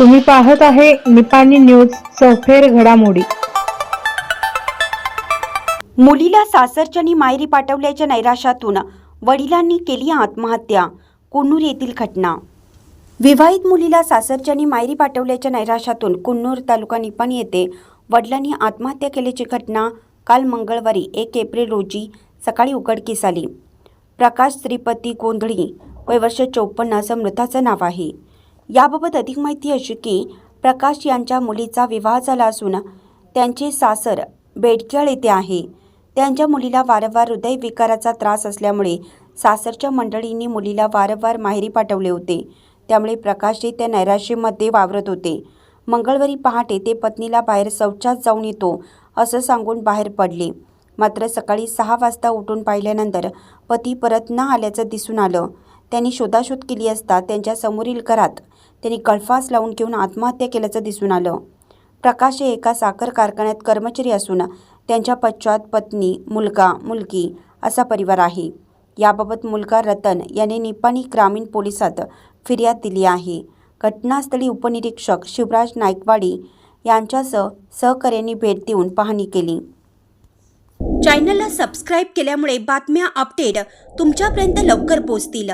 तुम्ही पाहत आहे निपाणी न्यूज सफेर घडामोडी. मुलीला सासरच्यानी मायरी पाठवल्याच्या नैराश्यातून वडिलांनी केली आत्महत्या कुन्नूर येथील घटना. विवाहित मुलीला सासरच्यानी मायरी पाठवल्याच्या नैराश्यातून कुन्नूर तालुका निपाणी येथे वडिलांनी आत्महत्या केल्याची घटना काल मंगळवारी एक एप्रिल रोजी सकाळी उघडकीस आली. प्रकाश श्रीपती गोंधळी वय वर्ष चौपन्न असं मृताचं नाव आहे. याबाबत अधिक माहिती अशी की प्रकाश यांच्या मुलीचा विवाह झाला असून त्यांचे सासर बेडक्याळ येथे आहे. त्यांच्या मुलीला वारंवार हृदयविकाराचा त्रास असल्यामुळे सासरच्या मंडळींनी मुलीला वारंवार माहेरी पाठवले होते. त्यामुळे प्रकाश हे त्या नैराश्यमध्ये वावरत होते. मंगळवारी पहाटे ते पत्नीला बाहेर शौचात जाऊन येतो असं सांगून बाहेर पडले. मात्र सकाळी सहा वाजता उठून पाहिल्यानंतर पती परत न आल्याचं दिसून आलं. त्यांनी शोधाशोध केली असता त्यांच्या समोरील घरात त्यांनी गळफास लावून घेऊन आत्महत्या केल्याचं दिसून आलं. प्रकाश हे एका साखर कारखान्यात कर्मचारी असून त्यांच्या पश्चात पत्नी मुलगा मुलगी असा परिवार आहे. याबाबत मुलगा रतन याने निपाणी ग्रामीण पोलिसात फिर्याद दिली आहे. घटनास्थळी उपनिरीक्षक शिवराज नाईकवाडी यांच्यासह सहकार्यांनी भेट देऊन पाहणी केली. चॅनलला सबस्क्राईब केल्यामुळे बातम्या अपडेट तुमच्यापर्यंत लवकर पोहोचतील.